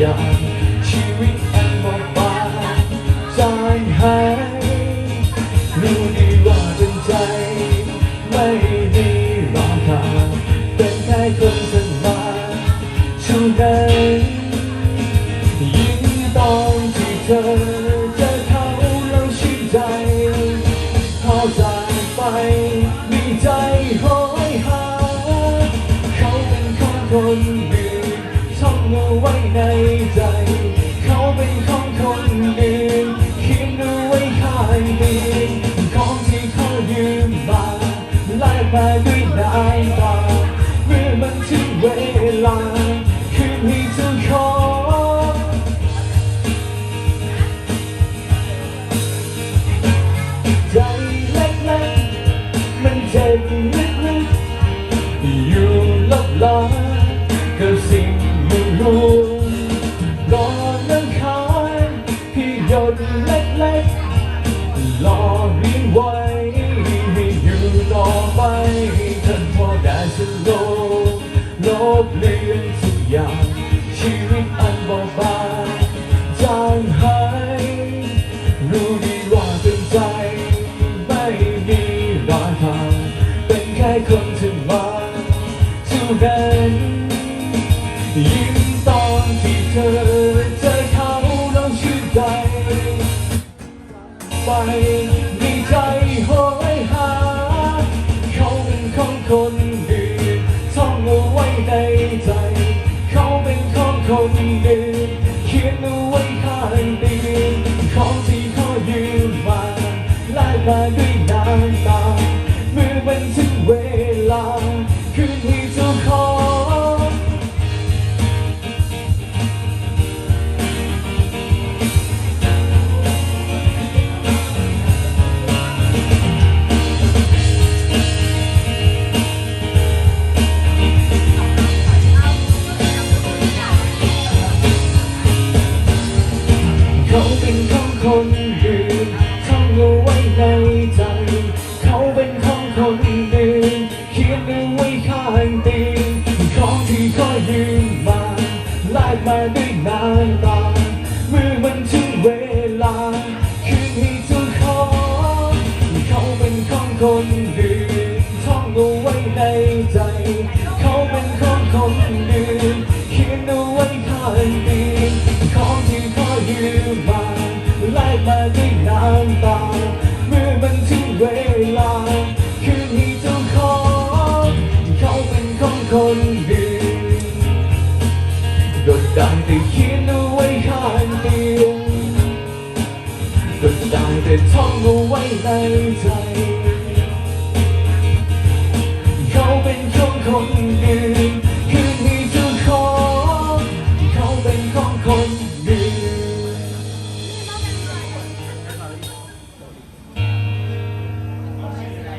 ชีวิตอันบอบบางจางหายรู้ดีว่าเป็นใจ ไม่มีรองทางเป็นแค่คนสันมาเท่านั้นยิ่งตอนที่เธอเจอเขาแล้วชื่นใจพอจากไปมีใจโหยหาเขาเป็นของคนอื่น ลบลากับสิ่งไม่รู้ก่อน้ำค้างที่ยนต์เล็กๆรอเรียงไว้ให้อยู่ต่อไปท่านพอได้สโลลบเลือนทุกอย่าง ไปมีใจโหยหาเขาเป็นของคนอื่นท่องเอาไว้ในใจ เขาเป็นของคนอื่นเขียนเอาไว้ข้างเตียงของที่เขายืมมาแลกมาด้วย มาด้วยน้ำตาเมื่อมันถึงเวลา คืนนี้เจะขอเขาเป็นของคนอื่นท่องเอาไว้ในใจ เขาเป็นของคนอื่นเขียนเอาไว้ข้างเตีของที่เขายืมมาแลกมาด้วยน้ำตา แต่เขียนเอาไว้ข้างเดียวก็ได้แต่ท่องเอาไว้ในใจ